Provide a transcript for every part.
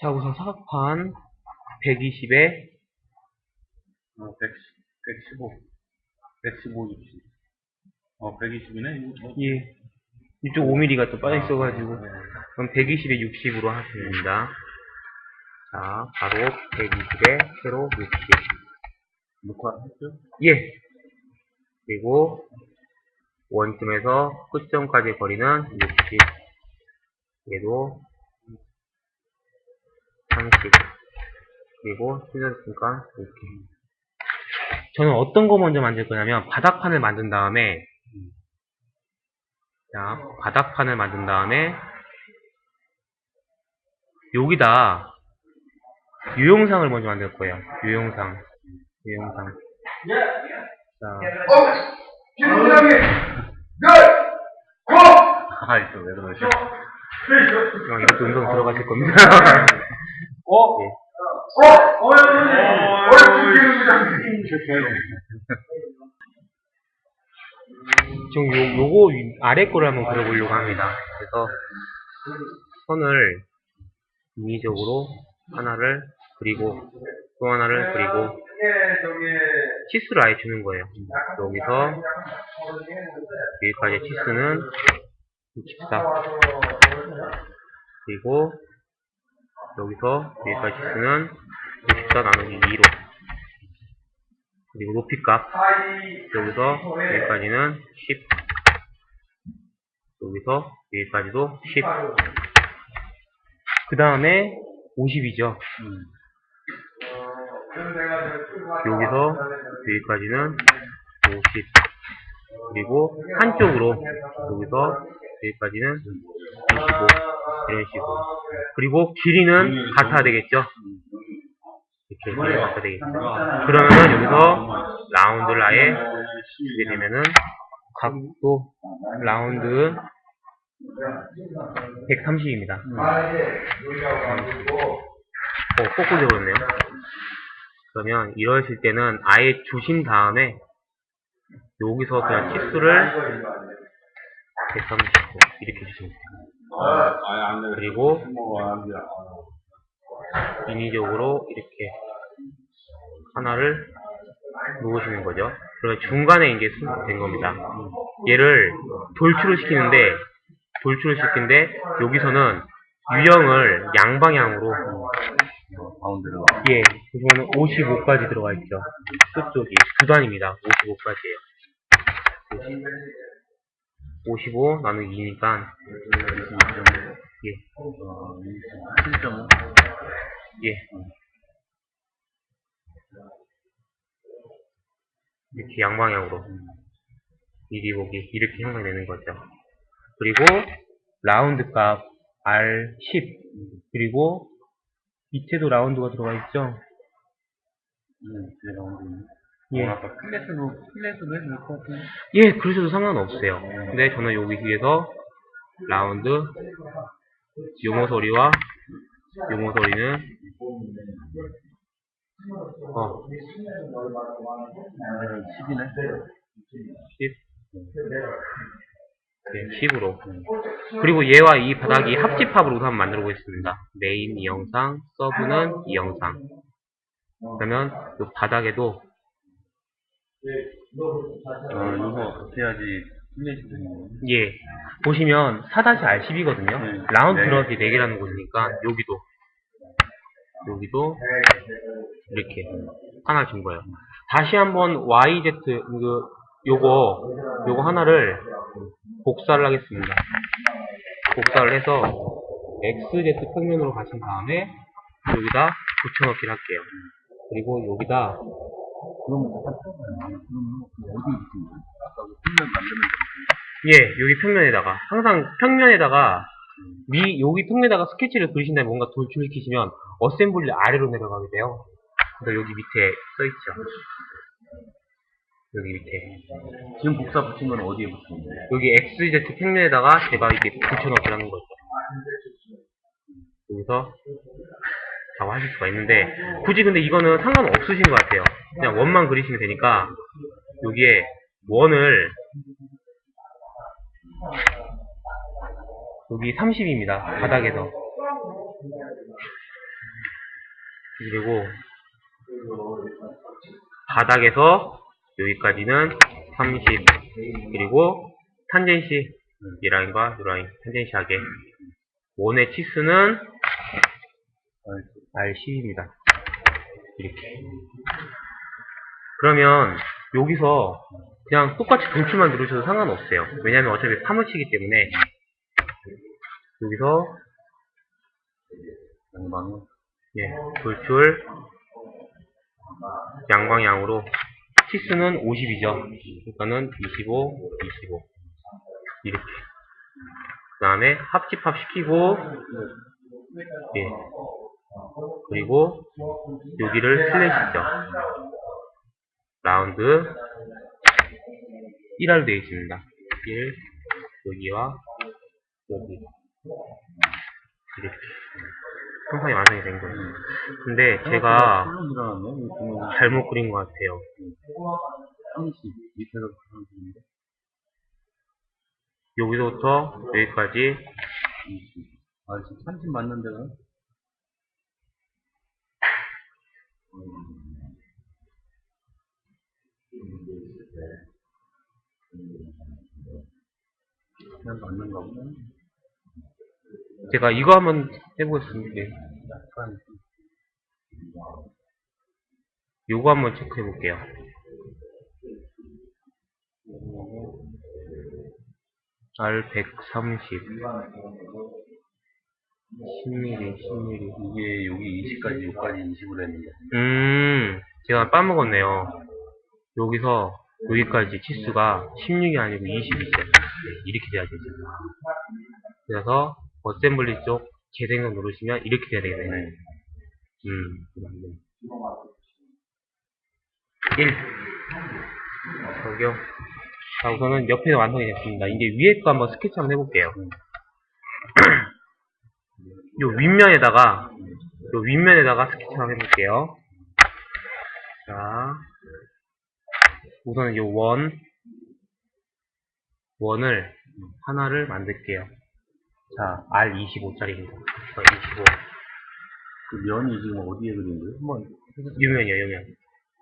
자, 우선 사각판 120에 어, 110, 115. 115, 60. 어, 120이네? 이거. 예. 이쪽 5mm가 또 빠져 있어가지고 네. 그럼 120에 60으로 하시면 됩니다. 자, 바로 120에 세로 60. 녹화했죠? 예. 그리고 원점에서 끝점까지의 거리는 60. 얘도 30. 그리고 찢어졌으니까 이렇게. 저는 어떤 거 먼저 만들 거냐면 바닥판을 만든 다음에 자, 바닥판을 만든 다음에 여기다 유영상을 먼저 만들 거예요. 유영상. 유영상. 자, 아, 있어, 왜 그러지? 어, 이것도 운동 들어가실 겁니다. 어? 예. 어? 어, 어, 지금 요, 요거 위- 아래 거를 한번 그려보려고 합니다. 그래서 선을 인위적으로 하나를 그리고 또 하나를 그리고 치수를 아예 주는 거예요. 여기서 여기까지 치수는 64 그리고 여기서 여기까지 치수는 64 나누기 2로. 그리고 높이값. 여기서 여기까지는 10 여기서 여기까지도 10 그 다음에 50이죠. 음. 여기서 여기까지는 50 그리고 한쪽으로 여기서 여기까지는 25 이런 식으로 그리고 길이는 같아야 되겠죠? 이렇게 길이가 같아야 되겠죠? 그러면은 여기서 라운드를 아예 이게 되면은 각도 라운드 130입니다. 어, 적었네요. 그러면 이러실 때는 아예 주신 다음에 여기서 그냥 치수를 139 이렇게 주시면 돼요. 그리고. 인위적으로 이렇게 하나를 놓으시는 거죠. 그러면 중간에 이제 된 겁니다. 얘를 돌출을 시키는데 돌출을 시키는데 여기서는 유형을 양방향으로 가운데로. 예, 보시면 55까지 들어가 있죠. 끝쪽이 두 단입니다. 55까지예요. 55 나누기 2니까 예, 어, 7.5. 예. 이렇게 양방향으로 이리 보기 이렇게 형성되는 거죠. 그리고 라운드 값 R10 그리고 밑에도 라운드가 들어가 있죠. 음, 그 라운드. 예. 어, 아까 플랫으로, 플랫으로 해도 될 것 같은데. 예, 그러셔도 상관없어요. 근데 저는 여기 위에서 라운드 용어 소리와 용어 소리는 어, 10이네. 10 네, 10으로 그리고 얘와 이 바닥이 합집합으로 우선 만들어 보겠습니다. 메인 이 영상, 서브는 이 영상 그러면 이 바닥에도 어, 이거 해야지? 예 보시면 4-R10이거든요. 네. 라운드 네. 드랍이 4개라는 곳이니까 여기도 여기도 이렇게 하나 준 거예요. 다시 한번 YZ 그 요거 요거 하나를 복사를 하겠습니다. 복사를 해서 XZ 평면으로 가신 다음에 여기다 붙여넣기를 할게요. 그리고 여기다. 예 여기 평면에다가 항상 평면에다가 미 여기 평면에다가 스케치를 그리신 다음에 뭔가 돌출시키시면 어셈블리 아래로 내려가게 돼요. 그래서 여기 밑에 써 있죠. 여기 밑에 지금 복사 붙인 건 어디에 붙인 거야? 여기 XZ 평면에다가 제가 이게 붙여넣기를 하는 거죠. 여기서 작업하실 수가 있는데 굳이 근데 이거는 상관없으신 것 같아요. 그냥 원만 그리시면 되니까 여기에 원을 여기 30입니다. 바닥에서 그리고 바닥에서 여기까지는 30 그리고 탄젠시 이 라인과 이 라인 탄젠시하게. 원의 치수는 R10입니다. 이렇게. 그러면 여기서 그냥 똑같이 돌출만 누르셔도 상관없어요. 왜냐면 어차피 파묻히기 때문에. 여기서 양방은 예, 돌출. 양방향으로 치수는 50이죠. 그러니까는 25, 25 이렇게. 그 다음에 합집합 시키고 예. 그리고 여기를 슬래시죠. 라운드 1할로 되어 있습니다. 1 여기와 여기 이렇게 형상이 완성이 된 거예요. 근데 제가. 이거 보면 잘못 그린 것 같아요. 30 밑에서 30인데 여기서부터 여기까지 20. 아 지금 30 맞는 데가 그냥 맞는가 보네. 제가 이거 한번 해보겠습니다. 예. 약간 요거 한번 체크해 볼게요. R 130 10mm 10mm 이게 여기 20까지 여기까지 20으로 했는데 음 제가 빠먹었네요. 여기서 여기까지 치수가 16이 아니고 20이죠. 이렇게 돼야 되죠. 그래서 어셈블리 쪽 재생성 누르시면 이렇게 돼야 되겠네. 음, 맞네. 1. 적용. 자, 우선은 옆에 완성이 됐습니다. 이제 위에 거 한번 스케치 한번 해볼게요. 요 윗면에다가, 요 윗면에다가 스케치 한번 해볼게요. 자, 우선은 요 원, 원을 하나를 만들게요. 자, R25짜리입니다. 25. 그 면이 지금 어디에 그린 거예요? 한번 유면이요, 유면.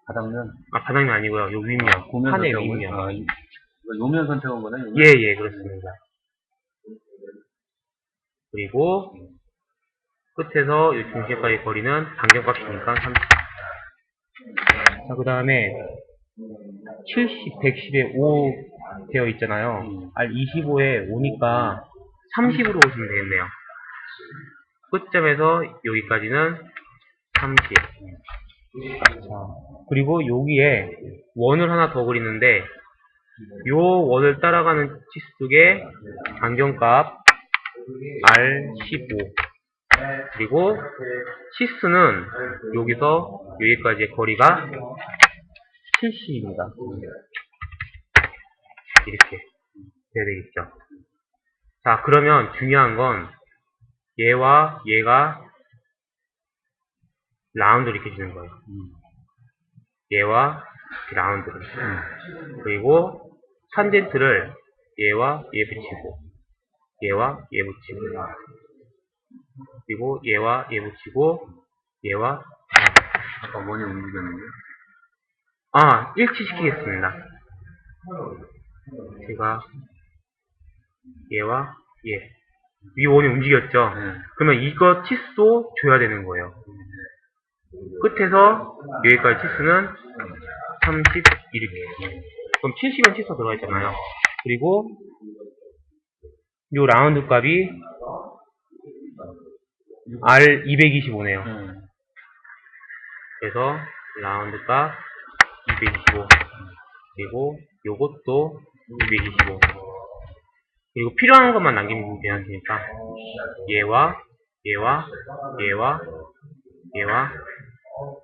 바닥면 아, 바닥면 아니고요. 요 윗면. 고면 판의 선택한 윗면. 거예요? 아, 이- 이거 요면 선택한 거네? 요면? 예, 예, 그렇습니다. 그리고 끝에서 이 중심까지 거리는 반경값이니까 30. 자, 그 다음에 70, 110에 5 되어 있잖아요. 음. R25에 5니까 30으로 오시면 되겠네요. 끝점에서 여기까지는 30. 자, 그리고 여기에 원을 하나 더 그리는데 요 원을 따라가는 치수 쪽에 반경값 R15 그리고 치수는 여기서 여기까지의 거리가 70입니다. 이렇게 돼야 되겠죠. 자, 그러면 중요한 건 얘와 얘가 라운드를 이렇게 주는 거예요. 음. 얘와 라운드를. 그리고 탄젠트를 얘와 얘 붙이고 얘와 얘 붙이고 그리고 얘와 얘 붙이고 얘와 아까 원이 움직였는데 아 일치시키겠습니다. 제가 얘와 얘. 이 원이 움직였죠? 네. 그러면 이거 치수도 줘야 되는 거예요. 끝에서 여기까지 치수는 30 이렇게. 그럼 70은 치수 들어가 있잖아요. 그리고 요 라운드 값이 R 225네요. 네. 그래서 라운드 값 225. 그리고 요것도 225. 그리고 필요한 것만 남기면 되니까 얘와 얘와 얘와 얘와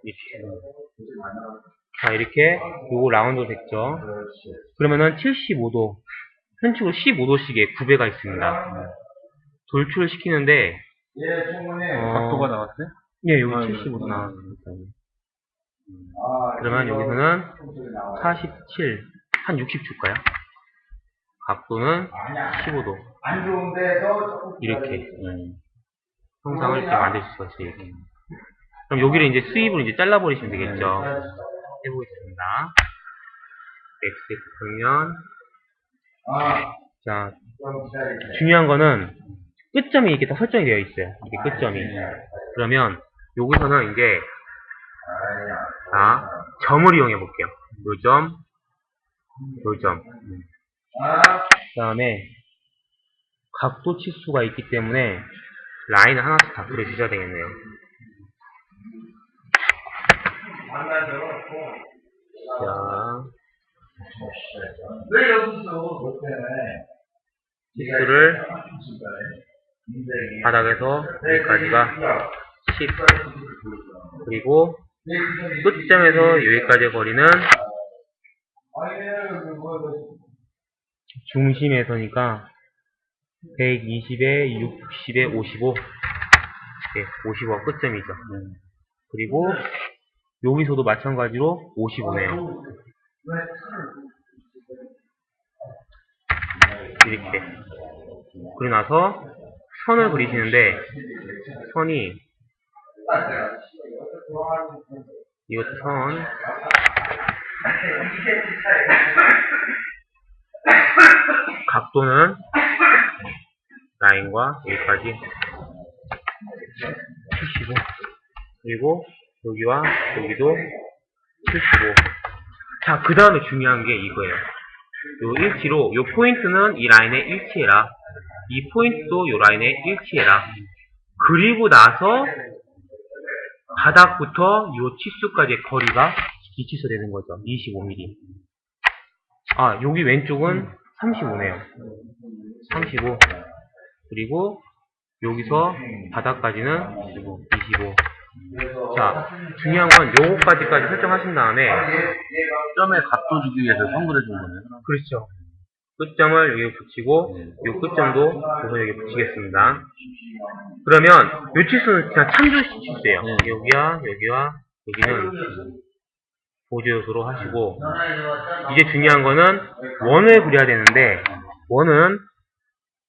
이렇게 자 이렇게 요거 라운드 됐죠 그러면은 75도 현축으로 15도씩의 구배가 있습니다 돌출을 시키는데 예. 어, 각도가 나왔어요? 예 여기 아, 75도 음. 나왔습니다 아, 그러면 여기서는 총소리 나와요. 47 한 60 줄까요? 각도는 아니야. 15도 안 좋은데도 조금 이렇게 네. 형상을 이렇게 만들 수가 있어요 이렇게 그럼 여기를 이제 수입을 이제 잘라버리시면 되겠죠. 해보겠습니다. x 평면. 아, 자. 중요한 거는 끝점이 이렇게 다 설정이 되어 있어요. 이게 끝점이. 그러면 여기서는 이제 자, 점을 이용해 볼게요. 요 점, 요 점. 아, 그 다음에 각도 치수가 있기 때문에 라인을 하나씩 다 그려주셔야 되겠네요. 자, 왜 여기 있어? 너 때문에. 치수를 바닥에서 여기까지가 10 그리고 끝점에서 여기까지의 거리는 중심에서니까 120에 60에 55 네, 55가 끝점이죠. 그리고 여기서도 마찬가지로 55네요. 이렇게 그리고 나서 선을 그리시는데 선이 이것도 선 각도는 라인과 여기까지 75 그리고 여기와 여기도 75 자, 그 다음에 중요한 게 이거예요. 요 일치로, 요 포인트는 이 라인에 일치해라. 이 포인트도 요 라인에 일치해라. 그리고 나서 바닥부터 요 치수까지의 거리가 이 치수 되는 거죠. 25mm. 아, 여기 왼쪽은 35네요. 35. 그리고 여기서 바닥까지는 25. 자, 중요한 건 요거까지까지 설정하신 다음에 점에 각도 주기 위해서 선 그려준 거네요. 그렇죠. 끝점을 여기 붙이고 요 끝점도 우선 여기 붙이겠습니다. 그러면 요 치수는 그냥 참조 치수예요. 네. 여기와 여기와 여기는 보조 요소로 하시고 이제 중요한 거는 원을 그려야 되는데 원은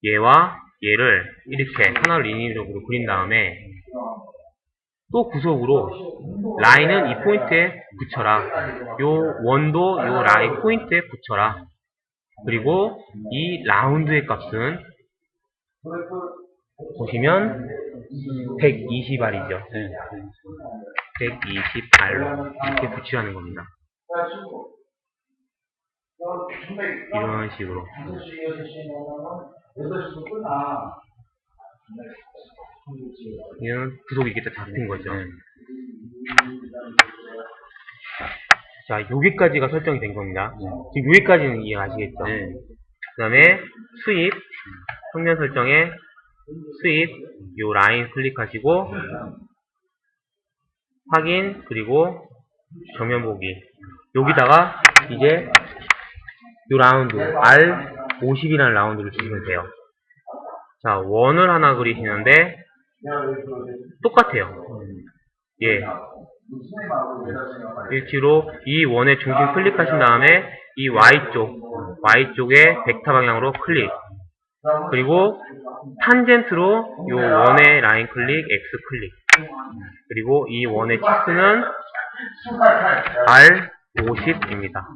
얘와 얘를 이렇게 하나를 인위적으로 그린 다음에 또 구석으로 라인은 이 포인트에 붙여라. 요 원도 요 라인 포인트에 붙여라. 그리고 이 라운드의 값은 보시면 120알이죠. 네. 120알로 이렇게 붙이라는 겁니다. 이런 식으로. 이는 구속이 이렇게 딱 잡힌 거죠. 자, 여기까지가 설정이 된 겁니다. 지금 여기까지는 이해하시겠죠? 그 다음에 수입, 평면 설정에 수입, 요 라인 클릭하시고 확인, 그리고 정면 보기. 여기다가 이제 요 라운드, R50이라는 라운드를 주시면 돼요. 자, 원을 하나 그리시는데 똑같아요. 예. 일치로 이 원의 중심 클릭하신 다음에 이 Y쪽, Y쪽에 벡터 방향으로 클릭. 그리고 탄젠트로 요 원의 라인 클릭, X 클릭. 그리고 이 원의 치수는 R50입니다.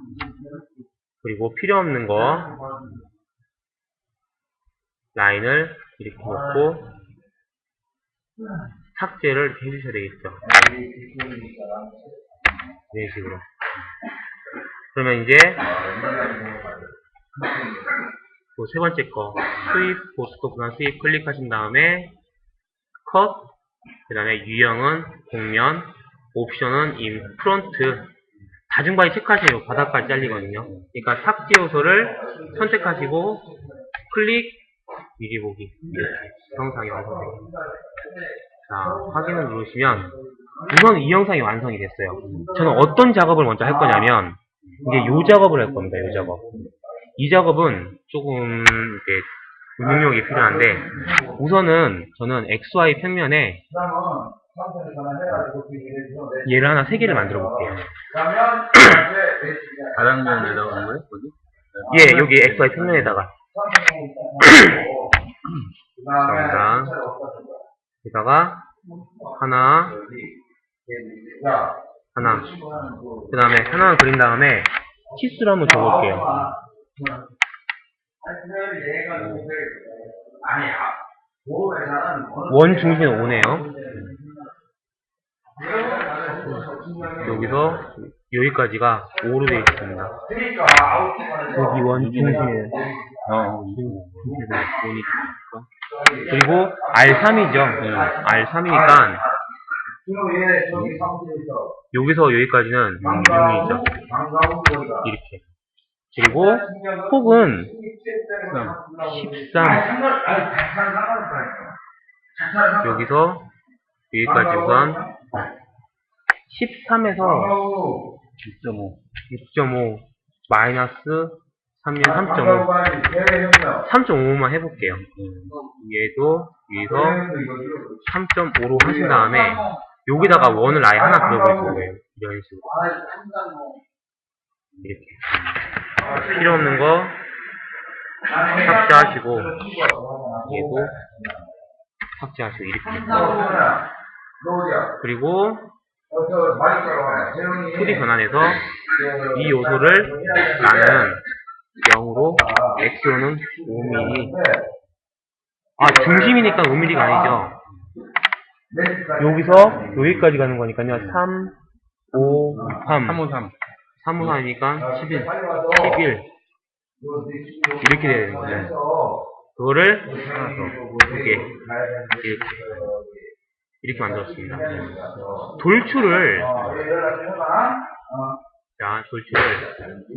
그리고 필요 없는 거 라인을 이렇게 놓고 삭제를 이렇게 해주셔야 되겠죠. 이런 식으로. 그러면 이제 그세 번째 거 수입 보스토 그냥 수입 클릭하신 다음에 컷, 그 다음에 유형은 곡면, 옵션은 인 프론트. 다중바이 체크하시면 바닥까지 잘리거든요. 그러니까 삭제 요소를 선택하시고 클릭 미리 보기 이렇게 영상이 완성됩니다. 자 확인을 누르시면 우선 이 영상이 완성이 됐어요. 저는 어떤 작업을 먼저 할 거냐면 이제 요 작업을 할 겁니다. 요 작업. 이 작업은 조금 이렇게 능력이 필요한데 우선은 저는 XY 평면에 얘를 하나 세 개를 만들어 볼게요. 바닥면에다가 한 거예요? 어디? 예, 여기 XY 평면에다가 감사합니다. 여기다가 하나, 야, 하나. 그 다음에 하나 그린 다음에 치수를 한번 줘볼게요. 아니야. 보호회사는 원 중심 5네요. 여기서 여기까지가 5로 되어 있습니다. 그러니까 여기 원 중심에 어, 중심에 5니까. 그리고 R3이죠. R3이니까 그럼 얘 저기 사무실에 있어. 여기서 여기까지는 6이죠. 방과후 거리가. 이렇게. 그리고 폭은 13. 여기서 여기까지 우선 13에서 6.5 마이너스 3면 3.5 3.5만 해볼게요. 얘도 여기서 3.5로 하신 다음에 여기다가 원을 아예 하나 그려버릴 거예요. 이런 식으로 이렇게. 필요 없는 거 삭제하시고 얘도 삭제하시고 이렇게. 그리고 소리 변환해서 이 요소를 나는 0으로 x로는 5mm 아 중심이니까 5mm가 아니죠. 여기서 여기까지 가는 거니까요. 3 5 3 353. 3 5 3 이니까 11 11 이렇게 돼야 되는 거예요 그거를 하나 더 이렇게 이렇게. 이렇게 만들었습니다. 돌출을. 자 돌출을.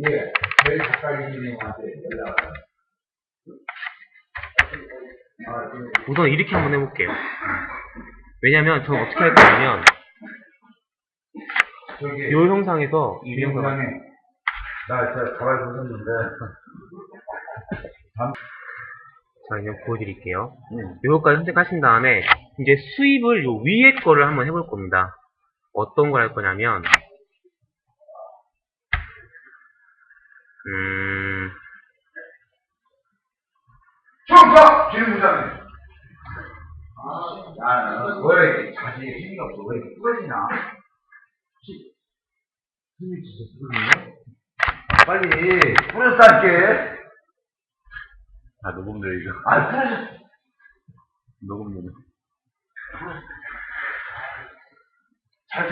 우선 이렇게 한번 해볼게요. 왜냐면 저는 어떻게 할 거냐면 이 형상에서 이 형상 나 진짜 가발 벗었는데. 자 이제 보여드릴게요. 요거까지 선택하신 다음에 이제 수입을 요 위에 거를 한번 해볼 겁니다. 어떤 걸 할 거냐면 음. 총사 주무장님. 아, 왜 이렇게 자세히 힘이 없어? 왜 부러지나? 힘이 진짜 부러지네? 빨리 부러졌다니까 아, 녹음돼, 이거. 아 부러졌 녹음돼. 잘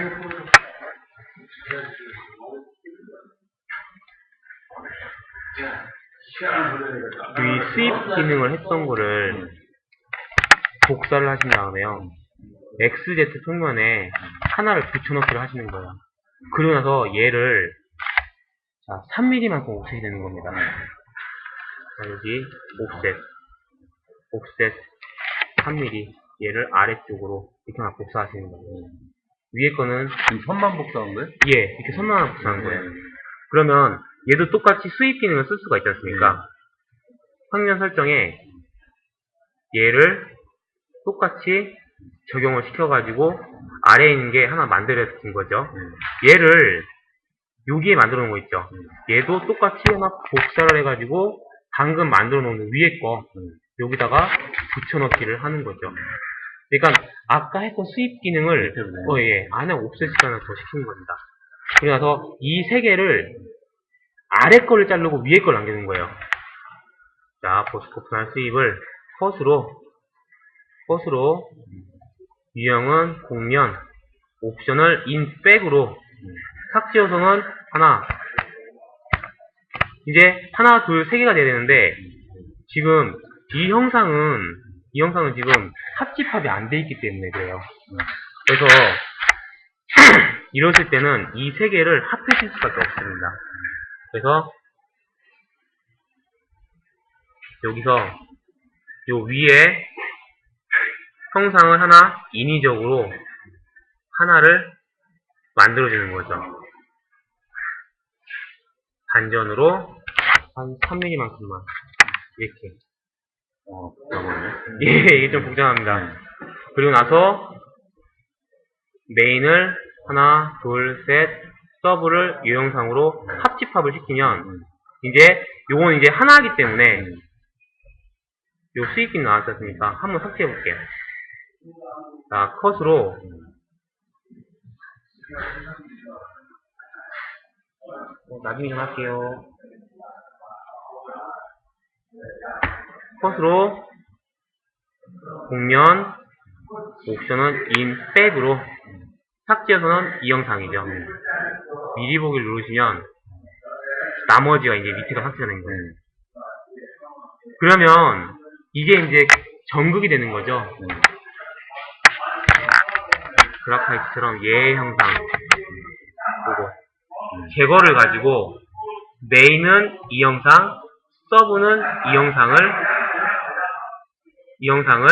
시간을 보내야겠다 이 수입 기능을 했던 거를 복사를 하신 다음에요. XZ 평면에 하나를 붙여넣기를 하시는 거예요. 그러고 나서 얘를 자 3mm만큼 옵셋이 되는 겁니다. 자, 여기 옵셋, 옵셋 3mm 얘를 아래쪽으로 이렇게 하나 복사하시는 거예요. 위에 거는 지금 선만 복사한 거예요? 예 이렇게 선만 하나 복사하는 거예요. 그러면 얘도 똑같이 수입 기능을 쓸 수가 있지 않습니까? 평면 설정에 얘를 똑같이 적용을 시켜가지고 아래에 있는 게 하나 만들어진 거죠. 얘를 여기에 만들어 놓은 거 있죠. 얘도 똑같이 하나 복사를 해가지고 방금 만들어 놓은 위에 거 여기다가 붙여넣기를 하는 거죠. 그러니까 아까 했던 수입 기능을 어, 예, 안에 옵셋 시간을 더 시키는 겁니다. 나서 이 세 개를 아래 거를 자르고 위에 걸 남기는 거예요. 자, 보스코프한 수입을 컷으로, 컷으로, 유형은 공면, 옵션을 인백으로, 삭제 요소는 하나. 이제 하나, 둘, 세 개가 돼야 되는데, 지금 이 형상은, 이 형상은 지금 합집합이 안 돼 있기 때문에 그래요. 그래서, 이러실 때는 이 세 개를 합해줄 수밖에 없습니다. 그래서 여기서 요 위에 형상을 하나 인위적으로 하나를 만들어주는 거죠. 반전으로 한 3mm만큼만 이렇게 어, 복잡하네. 예, 이게 좀 복잡합니다. 그리고 나서 메인을 하나, 둘, 셋, 서브를 이 영상으로 합집합을 시키면 이제 요건 이제 하나이기 때문에 요 수익이 나왔지 않습니까? 한번 삭제해 볼게요. 자, 컷으로 어, 나중에 좀 할게요. 컷으로 공면 옵션은 in 백으로 삭제해서는 이 영상이죠. 미리 보기를 누르시면 나머지가 이제 밑에가 삭제가 된 거예요. 그러면 이게 이제 전극이 되는 거죠. 그래파이트처럼 얘 형상 보고 제거를 가지고 메인은 이 영상, 서브는 이 영상을 이 영상을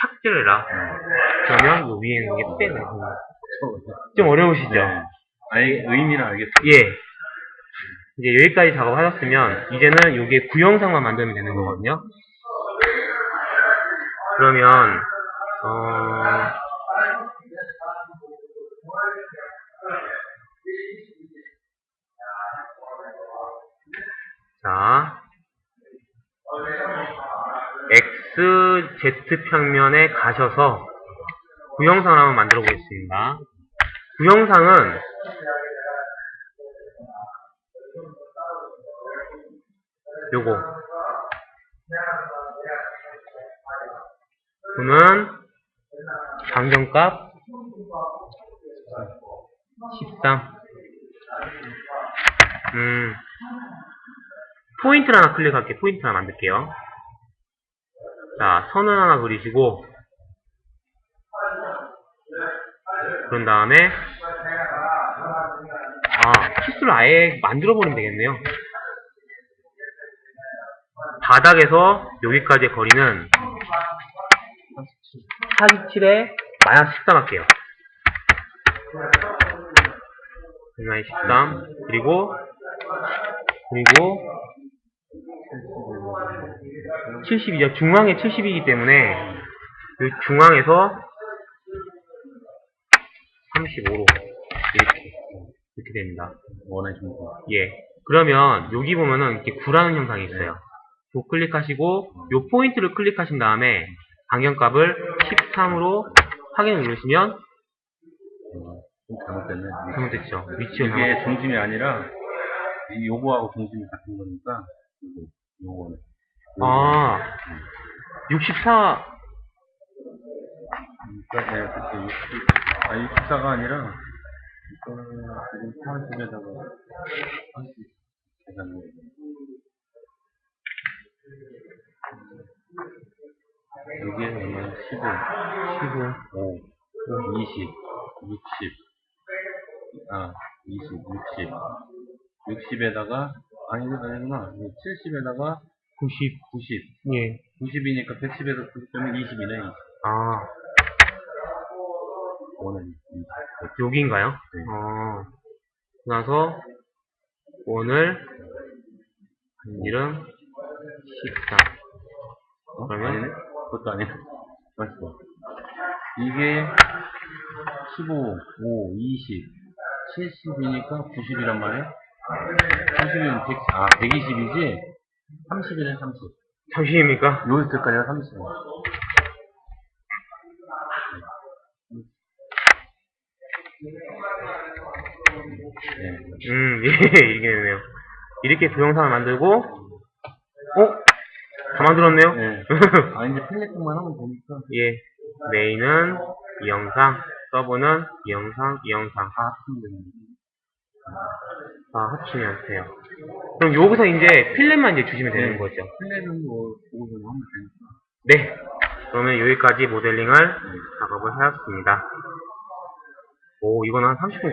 삭제를 해라. 그러면 요 위에 있는 게 빼는 거예요. 좀 어려우시죠? 네. 아니, 의미는 알겠어. 예. 이제 여기까지 작업하셨으면 이제는 요게 구영상만 만들면 되는 거거든요. 그러면 어 자, XZ 평면에 가셔서 구영상을 한번 만들어 보겠습니다. 구영상은 요거. 그러면 방정값 13 음, 포인트를 하나 클릭할게요. 포인트 하나 만들게요. 자, 선을 하나 그리시고, 그런 다음에, 아, 키스를 아예 만들어버리면 되겠네요. 바닥에서 여기까지의 거리는 47에 마이너스 13 할게요. 마이너스 13 그리고 그리고 72죠. 중앙에 70이기 때문에 이 중앙에서 35로 이렇게 이렇게 됩니다. 원의 중심. 예. 그러면 여기 보면은 이렇게 구라는 형상이 있어요. 요 클릭하시고 요 포인트를 클릭하신 다음에 반경값을 13으로 확인을 누르시면 좀 잘못됐네. 잘못됐죠. 위치가 이게. 중심이 아니라, 이 요거하고 중심이 같은 거니까, 요거, 요거는. 아, 64 그러니까, 네, 그치, 60, 아, 64가 아니라, 이거, 지금 80에다가, 80, 계산을. 여기에 얼마 15, 15 5, 20, 60, 아, 20, 60, 60에다가, 아니, 아니구나, 70에다가 90 90, 예. 90이니까 110에서 90점이 20이네. 아, 원은 20. 여기인가요? 네. 어. 나서 오늘 이름 14 어? 그러면? 아니네? 그것도 아니네. 맞어. 이게 15, 5, 20, 70이니까 90이란 말이야? 30이면 100, 아, 120이지? 30이네, 30. 잠시입니까? 여기서 때까지가 30. 네. 음, 예, 이게 되네요. 이렇게 동영상을 만들고, 어? 다 만들었네요? 네. 아, 이제 펠렛만 하면 되니까. 예. 메인은 이 영상, 서브는 이 영상, 이 영상. 다 합치면 됩니다. 다 합치면 돼요. 그럼 여기서 이제 필름만 이제 주시면 되는 네. 거죠. 펠렛은 뭐, 보고서 하면 되니까. 네. 그러면 여기까지 모델링을 작업을 하였습니다. 오, 이건 한 30분